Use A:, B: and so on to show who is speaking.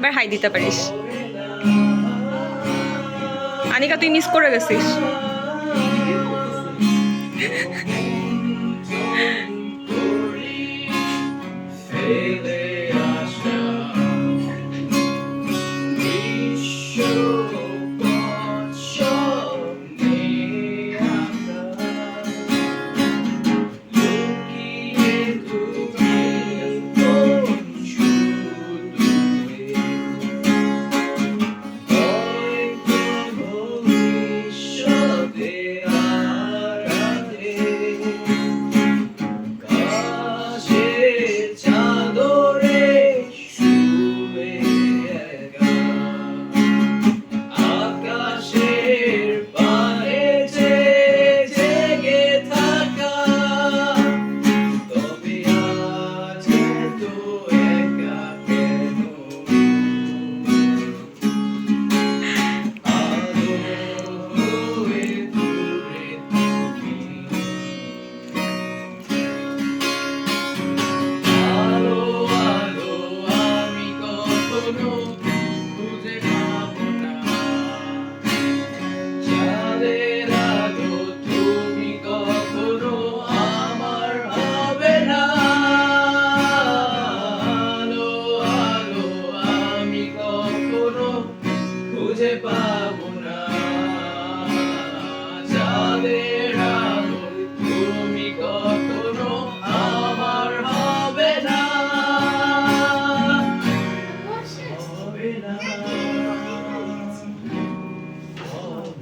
A: এবার হাই দিতে পারিস। আনিকা তুই মিস করে গেছিস। খুঁজে পাবো না। যাদের